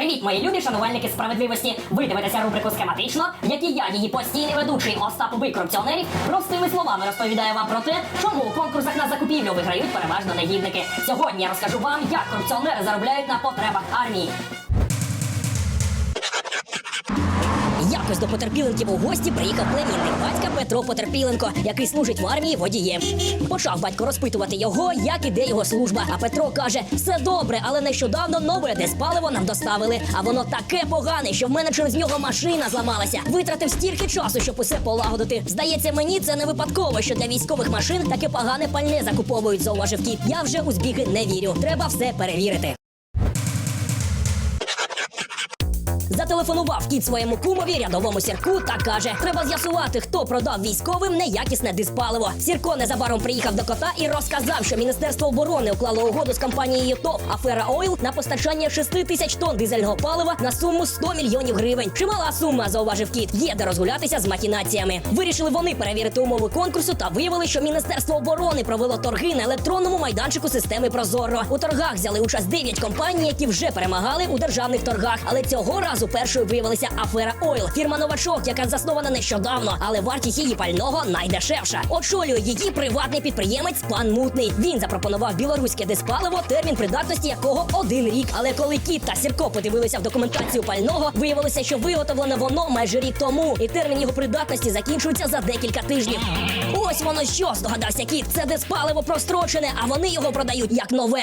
Привіт, мої любі шанувальники справедливості. Ви дивитеся рубрику схематично, в якій я, її постійний ведучий Остап Убий корупціонерів, простими словами розповідаю вам про те, чому у конкурсах на закупівлю виграють переважно негідники. Сьогодні я розкажу вам, як корупціонери заробляють на потребах армії. Якось до Потерпіленків у гості приїхав племінник батька Петро Потерпіленко, який служить в армії водієм. Почав батько розпитувати його, як іде його служба. А Петро каже: все добре, але нещодавно нове диспаливо нам доставили. А воно таке погане, що в мене через нього машина зламалася. Витратив стільки часу, щоб усе полагодити. Здається, мені це не випадково, що для військових машин таке погане пальне закуповують, зауважив кіт. Я вже у збіги не вірю. Треба все перевірити. Зателефонував кіт своєму кумові рядовому сірку та каже: треба з'ясувати, хто продав військовим неякісне диспаливо. Сірко незабаром приїхав до кота і розказав, що Міністерство оборони уклало угоду з компанією ТОВ Афера Ойл на постачання 6 тисяч тонн дизельного палива на суму 100 мільйонів гривень. Чимала сума, зауважив кіт. Є де розгулятися з махінаціями. Вирішили вони перевірити умови конкурсу та виявили, що Міністерство оборони провело торги на електронному майданчику системи Прозоро. У торгах взяли участь 9 компаній, які вже перемагали у державних торгах. Але цього разу першою виявилася афера Ойл. Фірма новачок, яка заснована нещодавно, але вартість її пального найдешевша. Очолює її приватний підприємець пан Мутний. Він запропонував білоруське диспаливо, термін придатності якого один рік. Але коли кіт та Сірко подивилися в документацію пального, виявилося, що виготовлене воно майже рік тому, і термін його придатності закінчується за декілька тижнів. Ось воно що здогадався кіт. Це диспаливо прострочене, а вони його продають як нове.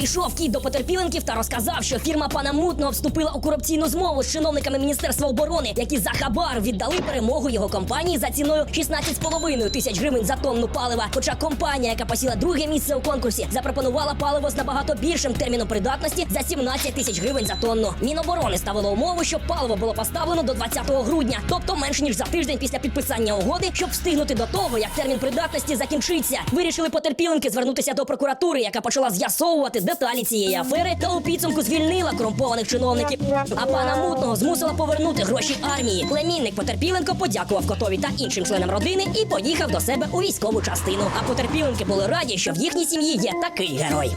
Прийшов кіт до потерпіленків та розказав, що фірма пана Мутного вступила у корупційну змову з чиновниками Міністерства оборони, які за хабар віддали перемогу його компанії за ціною 16,5 тисяч гривень за тонну палива. Хоча компанія, яка посіла друге місце у конкурсі, запропонувала паливо з набагато більшим терміном придатності за 17 тисяч гривень за тонну. Міноборони ставило умову, щоб паливо було поставлено до 20 грудня, тобто менш ніж за тиждень після підписання угоди, щоб встигнути до того, як термін придатності закінчиться. Вирішили потерпіленки звернутися до прокуратури, яка почала з'ясовувати деталі цієї афери, та у підсумку звільнила корумпованих чиновників. А пана мутного змусила повернути гроші армії. Племінник Потерпіленко подякував котові та іншим членам родини і поїхав до себе у військову частину. А потерпіленки були раді, що в їхній сім'ї є такий герой.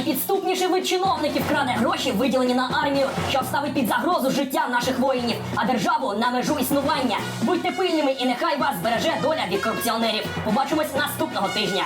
Найпідступніший вид чиновників краде гроші, виділені на армію, що ставить під загрозу життя наших воїнів, а державу на межу існування. Будьте пильними і нехай вас береже доля від корупціонерів. Побачимось наступного тижня.